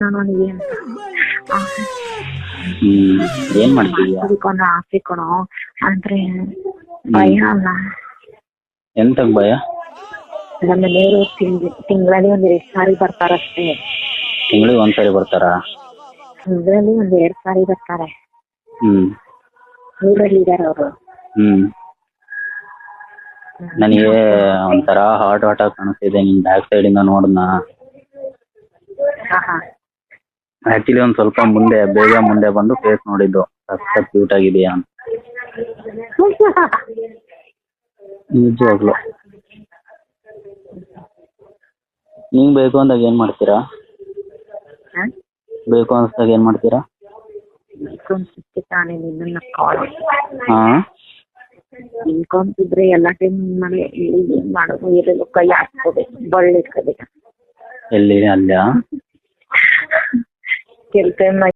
ಆ, ಹ್ಮ್ ಏನ್ ಮಾಡ್ತಿದ್ಯಾ? ಹಾಕಿಕೊಂಡು ಹಾಕಿಕೊಡು ಅಂದ್ರೆ ಭಯ ಅಲ್ಲ. ಎಂತ ಭಯ? ನಮ್ಮ ಮನೆಯವರು ತಿಂಗ್ ತಿಂಗಳಲ್ಲಿ ಒಂದ್ ಎರಡ್ ಸಾರಿ ಬರ್ತಾರಷ್ಟೇ. ತಿಂಗಳಿಗೆ ಒಂದ್ಸರಿ ಬರ್ತಾರ? ತಿಂಗಳಲ್ಲಿ ಒಂದ್ ಎರಡ್ ಸಾರಿ ಬರ್ತಾರೆ. ಹ್ಮ್. ಊರಲ್ಲಿ ಇದಾರೆ ಅವರು. ಹ್ಮ್. ನನಗೆ ಒಂಥರ ಹಾರ್ಟ್ ಅಟ್ಯಾಕ್ ಕಾಣಿಸ್ತಿದೆ ನಿನ್ ಬ್ಯಾಕ್ ಸೈಡ್ ಇಂದ ಹಾ. ಆಕ್ಚುಲಿ ಒಂದ್ ಸ್ವಲ್ಪ ಮುಂದೆ ಬೇಗ ಮುಂದೆ ಬಂದು ಫೇಸ್ ನೋಡಿದ್ದು. ಸಖತ್ ಕ್ಯೂಟ್ ಆಗಿದೆಯಾ ಅಂತ. ನಿಜವಾಗ್ಲು. ನಿಂಗ್ ಬೇಕು ಅಂದಾಗ ಏನ್ ಮಾಡ್ತೀರಾ? ಬೇಕು ಅನ್ಸ್ದಾಗ ಏನ್ ಮಾಡ್ತೀರಾ? ಹಾ? ನಿಂತ್ಕೊಂತಿದ್ರೆ ಎಲ್ಲಾ ಟೈಮ್ ಏನ್ ಮಾಡೋದು ಇರಲು ಕೈ ಹಾಕ್ಕೋಬೇಕು ಬಳ್ಳಿ ಇಟ್ಕೋಬೇಕು ಎಲ್ಲಿ ಅಲ್ಲ? ಕೆಲ್ ಟೈಮ್